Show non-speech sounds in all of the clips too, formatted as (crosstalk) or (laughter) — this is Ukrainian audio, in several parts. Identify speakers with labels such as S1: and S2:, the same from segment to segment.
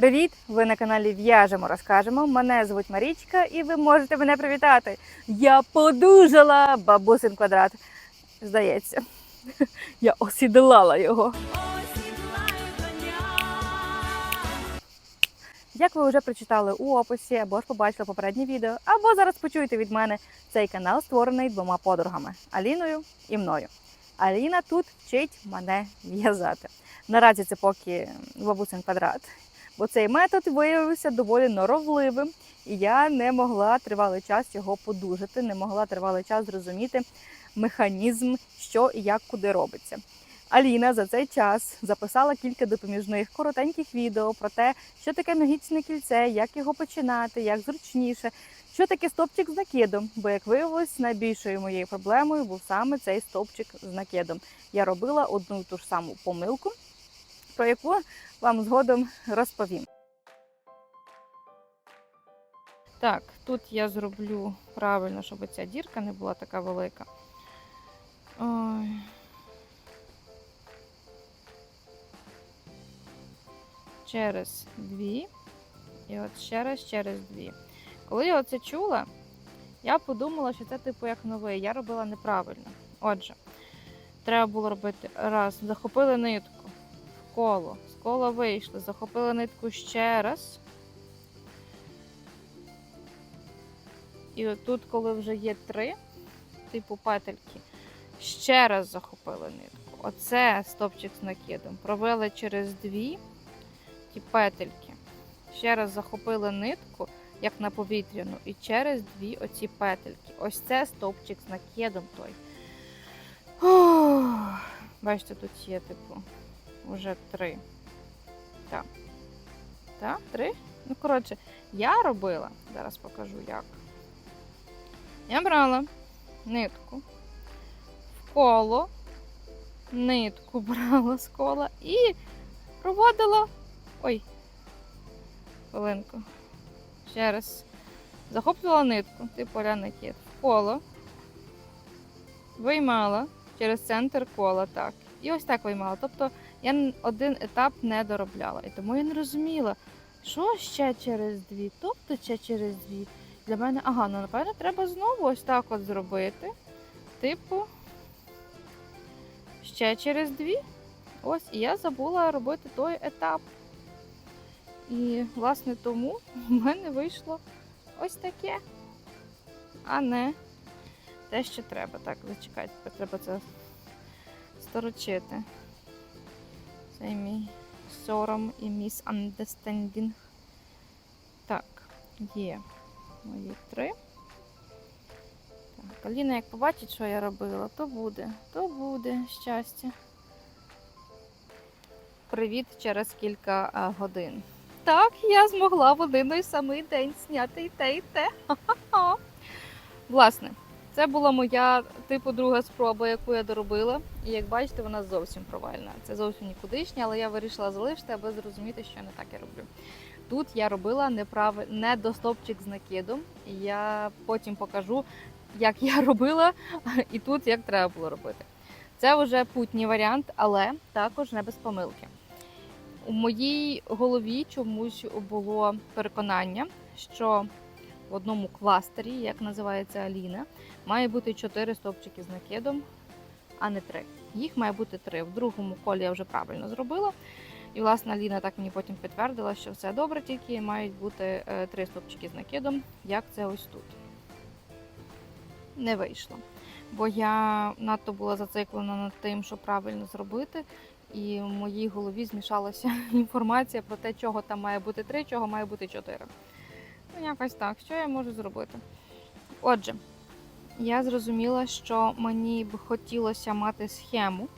S1: Привіт! Ви на каналі В'яжемо, розкажемо. Мене звуть Марічка, і ви можете мене привітати. Я подужала бабусин квадрат. Здається, (laughs) я осідлала його. Як ви вже прочитали у описі, або ж побачили попереднє відео, або зараз почуєте від мене, цей канал створений двома подругами Аліною і мною. Аліна тут вчить мене в'язати. Наразі це поки бабусин квадрат, бо цей метод виявився доволі норовливим, і я не могла тривалий час його подужати, не могла тривалий час зрозуміти механізм, що і як куди робиться. Аліна за цей час записала кілька допоміжних коротеньких відео про те, що таке магічне кільце, як його починати, як зручніше, що таке стовпчик з накидом. Бо, як виявилось, найбільшою моєю проблемою був саме цей стовпчик з накидом. Я робила одну і ту ж саму помилку, про яку вам згодом розповім. Так, тут я зроблю правильно, щоб ця дірка не була така велика. Ой. Через дві. І от ще раз через дві. Коли я оце чула, я подумала, що це типу як новий. Я робила неправильно. Отже, треба було робити раз, захопили нитку коло, з кола вийшли, захопили нитку ще раз. І отут, коли вже є три, типу петельки, ще раз захопили нитку. Оце стопчик з накидом. Провели через дві ті петельки. Ще раз захопили нитку, як на повітряну, і через дві оці петельки. Ось це стовпчик з накидом той. Ух. Бачите, тут є, типу, вже три. Так. Так, три. Ну, коротше, я робила, зараз покажу як. Я брала нитку в коло, нитку (laughs) брала з кола і проводила. Ой, хвилинку. Ще раз. Захоплювала нитку, типу накид, в коло, виймала через центр кола, так. І ось так виймала. Тобто я один етап не доробляла. І тому я не розуміла, що ще через дві, тобто ще через дві. Для мене, ага, ну напевно, треба знову ось так от зробити. Типу, ще через дві. Ось, і я забула робити той етап. І, власне, тому (laughs) в мене вийшло ось таке, а не те, що треба. Так, зачекайте, треба це сторочити. Це мій сором і misunderstanding. Так, є мої три. Так, Аліна, як побачить, що я робила, то буде, то буде щастя. Привіт через кілька а, годин. Так, я змогла в один і самий день зняти і те, і те. (laughs) Ха-ха-ха. Власне, це була моя типу друга спроба, яку я доробила. І як бачите, вона зовсім провальна. Це зовсім нікудишня, але я вирішила залишити, аби зрозуміти, що не так я роблю. Тут я робила неправ... не до стопчик з накидом. Я потім покажу, як я (laughs) робила, і тут як треба було робити. Це вже путній варіант, але також не без помилки. У моїй голові чомусь було переконання, що в одному кластері, як називається Аліна, має бути 4 стовпчики з накидом, а не 3. Їх має бути 3. В другому колі я вже правильно зробила. І, власне, Аліна так мені потім підтвердила, що все добре, тільки мають бути 3 стовпчики з накидом, як це ось тут. Не вийшло. Бо я надто була зациклена над тим, що правильно зробити, і в моїй голові змішалася (laughs) інформація про те, чого там має бути 3, чого має бути 4. Ну, якось так. Що я можу зробити? Отже, я зрозуміла, що мені б хотілося мати схему.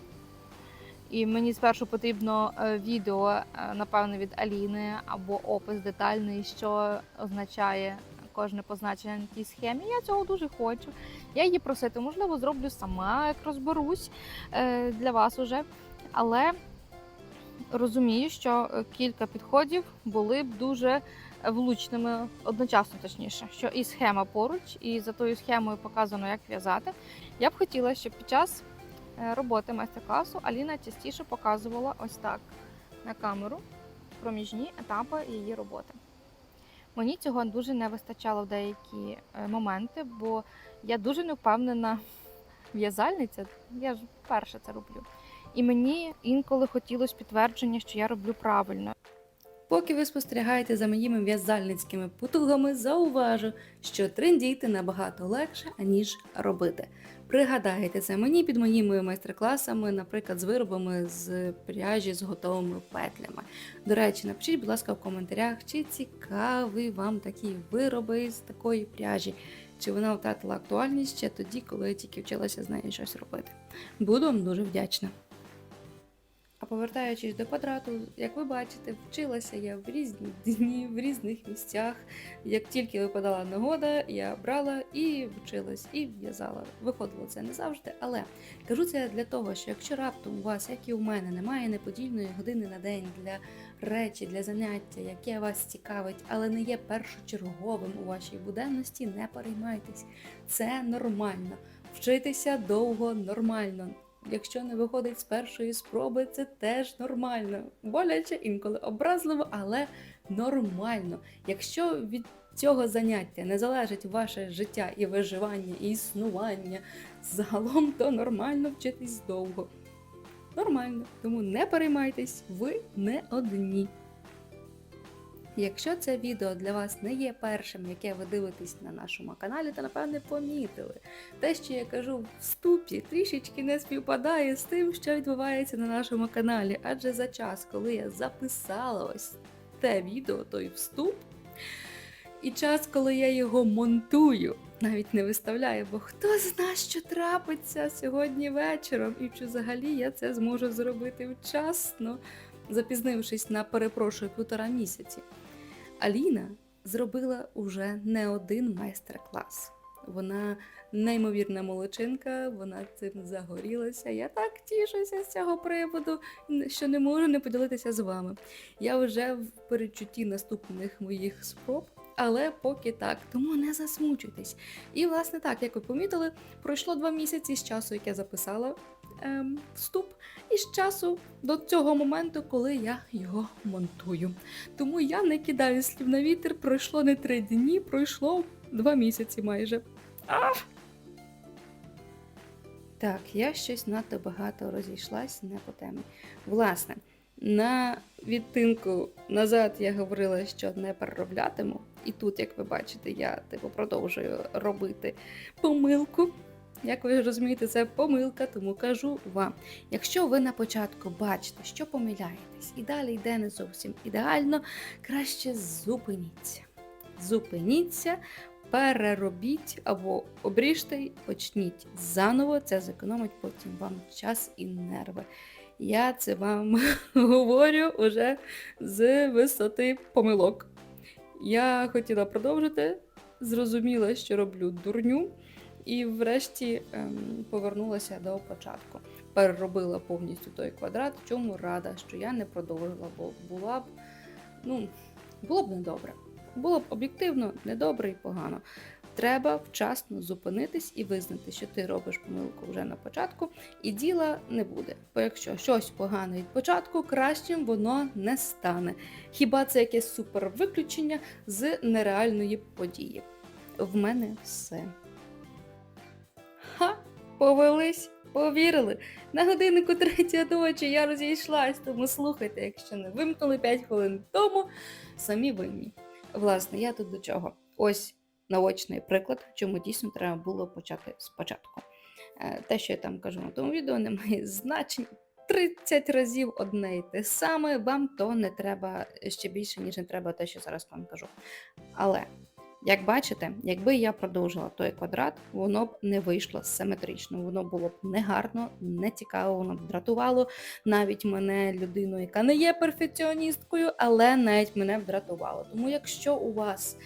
S1: І мені спершу потрібно е, відео, е, напевно, від Аліни або опис детальний, що означає кожне позначення на тій схемі. Я цього дуже хочу. Я її просити, можливо, зроблю сама, як розберусь е, для вас уже. Але розумію, що кілька підходів були б дуже влучними одночасно, точніше, що і схема поруч, і за тою схемою показано, як в'язати. Я б хотіла, щоб під час е, роботи майстер-класу Аліна частіше показувала ось так на камеру, проміжні етапи її роботи. Мені цього дуже не вистачало в деякі е, моменти, бо я дуже не впевнена (laughs) в'язальниця. Я ж вперше це роблю. І мені інколи хотілося підтвердження, що я роблю правильно.
S2: Поки ви спостерігаєте за моїми в'язальницькими потугами, зауважу, що трендіти набагато легше, аніж робити. Пригадайте це мені під моїми майстер-класами, наприклад, з виробами з пряжі з готовими петлями. До речі, напишіть, будь ласка, в коментарях, чи цікаві вам такі вироби з такої пряжі, чи вона втратила актуальність ще тоді, коли я тільки вчилася з нею щось робити. Буду вам дуже вдячна. А повертаючись до квадрату, як ви бачите, вчилася я в різні дні, в різних місцях. Як тільки випадала нагода, я брала і вчилась, і в'язала. Виходило це не завжди, але кажу це для того, що якщо раптом у вас, як і у мене, немає неподільної години на день для речі, для заняття, яке вас цікавить, але не є першочерговим у вашій буденності, не переймайтесь. Це нормально. Вчитися довго нормально. Якщо не виходить з першої спроби, це теж нормально. Боляче, інколи образливо, але нормально. Якщо від цього заняття не залежить ваше життя і виживання, і існування, загалом то нормально вчитись довго. Нормально, тому не переймайтесь, ви не одні. Якщо це відео для вас не є першим, яке ви дивитесь на нашому каналі, то напевне помітили. Те, що я кажу в вступі, трішечки не співпадає з тим, що відбувається на нашому каналі. Адже за час, коли я записала ось те відео, той вступ, і час, коли я його монтую, навіть не виставляю, бо хто зна, що трапиться сьогодні вечором, і чи взагалі я це зможу зробити вчасно, запізнившись на перепрошую півтора місяці. Аліна зробила уже не один майстер-клас. Вона неймовірна молодчинка, вона цим загорілася. Я так тішуся з цього приводу, що не можу не поділитися з вами. Я вже в передчутті наступних моїх спроб, але поки так, тому не засмучуйтесь. І, власне, так, як ви помітили, пройшло два місяці з часу, як я записала ем, вступ, і з часу до цього моменту, коли я його монтую. Тому я не кидаю слів на вітер. Пройшло не три дні, пройшло два місяці майже. А! Так, я щось надто багато розійшлась не по темі. Власне, на відтинку назад я говорила, що не перероблятиму. І тут, як ви бачите, я типу продовжую робити помилку. Як ви розумієте, це помилка, тому кажу вам. Якщо ви на початку бачите, що помиляєтесь, і далі йде не зовсім ідеально, краще зупиніться. Зупиніться, переробіть або обріжте й почніть заново. Це зекономить потім вам час і нерви. Я це вам (laughs) говорю уже з висоти помилок. Я хотіла продовжити, зрозуміла, що роблю дурню. І врешті ем, повернулася до початку. Переробила повністю той квадрат, чому рада, що я не продовжила, бо була б, ну, було б недобре. Було б об'єктивно недобре і погано. Треба вчасно зупинитись і визнати, що ти робиш помилку вже на початку, і діла не буде. Бо якщо щось погане від початку, кращим воно не стане. Хіба це якесь супер виключення з нереальної події? В мене все. Повелись, повірили. На годиннику третя ночі я розійшлась, тому слухайте, якщо не вимкнули 5 хвилин тому, самі винні. Власне, я тут до чого? Ось наочний приклад, чому дійсно треба було почати спочатку. Е, Те, що я там кажу на тому відео, не має значення. 30 разів одне і те саме, вам то не треба ще більше, ніж не треба те, що зараз вам кажу. Але як бачите, якби я продовжила той квадрат, воно б не вийшло симетрично. Воно було б негарно, не цікаво, воно б дратувало навіть мене, людину, яка не є перфекціоністкою, але навіть мене б дратувало. Тому, якщо у вас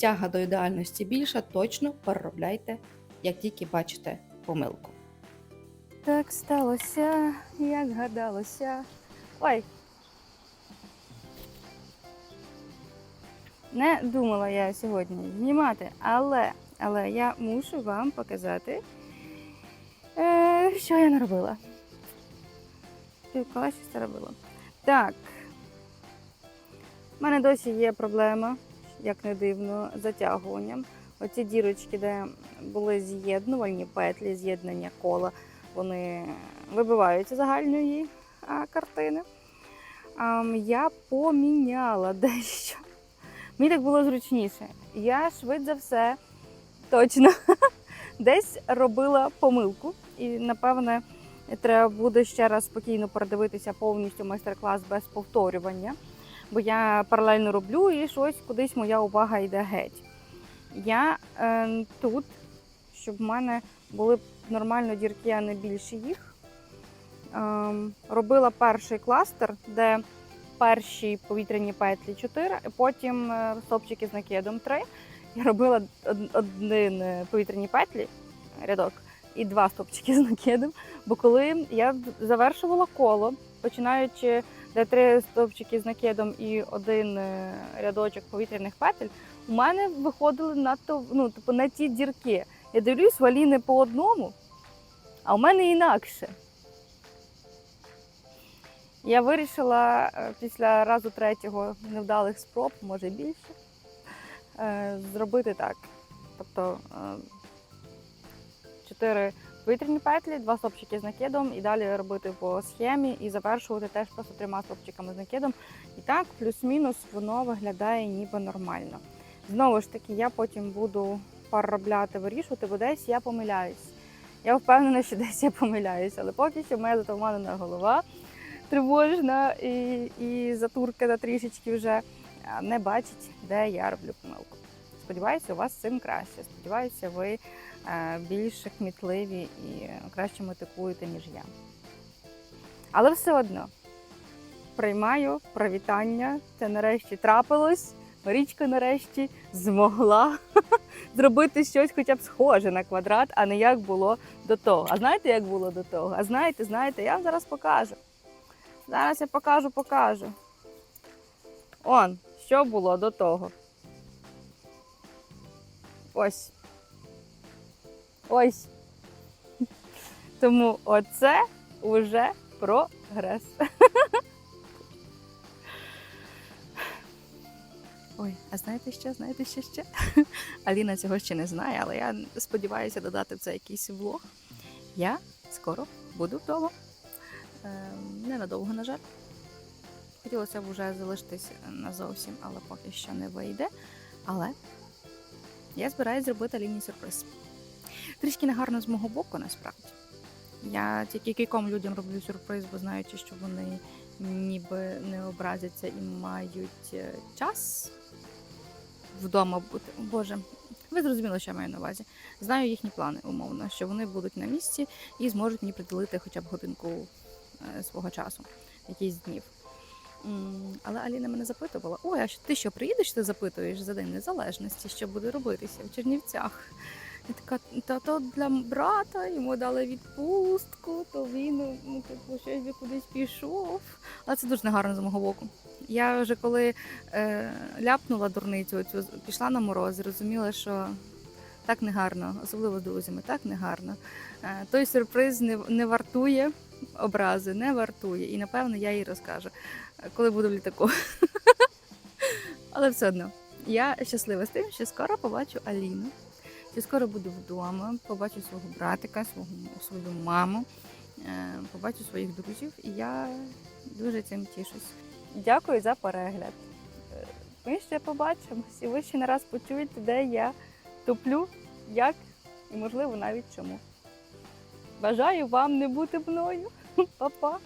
S2: тяга до ідеальності більша, точно переробляйте, як тільки бачите помилку.
S1: Так сталося, як гадалося. Ой. Не думала я сьогодні знімати, але, але я мушу вам показати, е, що я наробила. Спілкувалася, що це робила. Так. У мене досі є проблема, як не дивно, з затягуванням. Оці дірочки, де були з'єднувальні петлі, з'єднання кола, вони вибиваються загальної картини. Я поміняла (laughs) дещо. Мені так було зручніше. Я швидше за все, точно, (laughs) десь робила помилку. І, напевне, треба буде ще раз спокійно передивитися повністю майстер-клас без повторювання. Бо я паралельно роблю і щось кудись моя увага йде геть. Я е, тут, щоб в мене були нормально дірки, а не більше їх. Ем, робила перший кластер, де перші повітряні петлі 4, і потім е, стовпчики з накидом 3. Я робила один е, повітряні петлі, рядок, і два стовпчики з накидом. Бо коли я завершувала коло, починаючи де три стовпчики з накидом і один е, рядочок повітряних петель, у мене виходили надто ну, типу, на ті дірки. Я дивлюсь, в Аліни по одному, а у мене інакше. Я вирішила е, після разу третього невдалих спроб, може більше, е, зробити так. Тобто е, чотири повітряні петлі, два стопчики з накидом, і далі робити по схемі і завершувати теж просто трьома стопчиками з накидом. І так, плюс-мінус, воно виглядає ніби нормально. Знову ж таки, я потім буду переробляти, вирішувати, бо десь я помиляюсь. Я впевнена, що десь я помиляюсь, але поки що моя затуманена голова тривожна і, і затуркана трішечки вже не бачить, де я роблю помилку. Сподіваюся, у вас цим краще. Сподіваюся, ви е, більш кмітливі і краще мотикуєте, ніж я. Але все одно приймаю привітання. Це нарешті трапилось. Марічка нарешті змогла (laughs) зробити щось хоча б схоже на квадрат, а не як було до того. А знаєте, як було до того? А знаєте, знаєте, я вам зараз покажу. Зараз я покажу, покажу. Он, що було до того. Ось. Ось. (laughs) Тому оце уже прогрес. (laughs) Ой, а знаєте що? Знаєте що ще? (laughs) Аліна цього ще не знає, але я сподіваюся додати це якийсь влог. Я скоро буду вдома. Е, Ненадовго, на жаль. Хотілося б вже залишитись назовсім, але поки що не вийде. Але я збираюсь зробити Аліні сюрприз. Трішки негарно з мого боку, насправді. Я тільки кільком людям роблю сюрприз, бо знаючи, що вони ніби не образяться і мають е, час вдома бути. Боже, ви зрозуміли, що я маю на увазі. Знаю їхні плани, умовно, що вони будуть на місці і зможуть мені приділити хоча б годинку свого часу, якийсь днів. Але Аліна мене запитувала: ой, а ти що приїдеш, ти запитуєш за День Незалежності, що буде робитися в Чернівцях? Я така, та то для брата йому дали відпустку, то він ну, типу, щось би кудись пішов. Але це дуже негарно з мого боку. Я вже коли е, ляпнула дурницю, цю, пішла на мороз, зрозуміла, що так негарно, особливо з друзями, так негарно. Е, той сюрприз не, не вартує образи, не вартує. І напевно я їй розкажу, коли буду в літаку. (laughs) Але все одно, я щаслива з тим, що скоро побачу Аліну. Що скоро буду вдома, побачу свого братика, свого, свою маму, е, побачу своїх друзів, і я дуже цим тішусь. Дякую за перегляд. Ми ще побачимось, і ви ще не раз почуєте, де я туплю, як і, можливо, навіть чому. Бажаю вам не бути мною. (laughs) Па-па!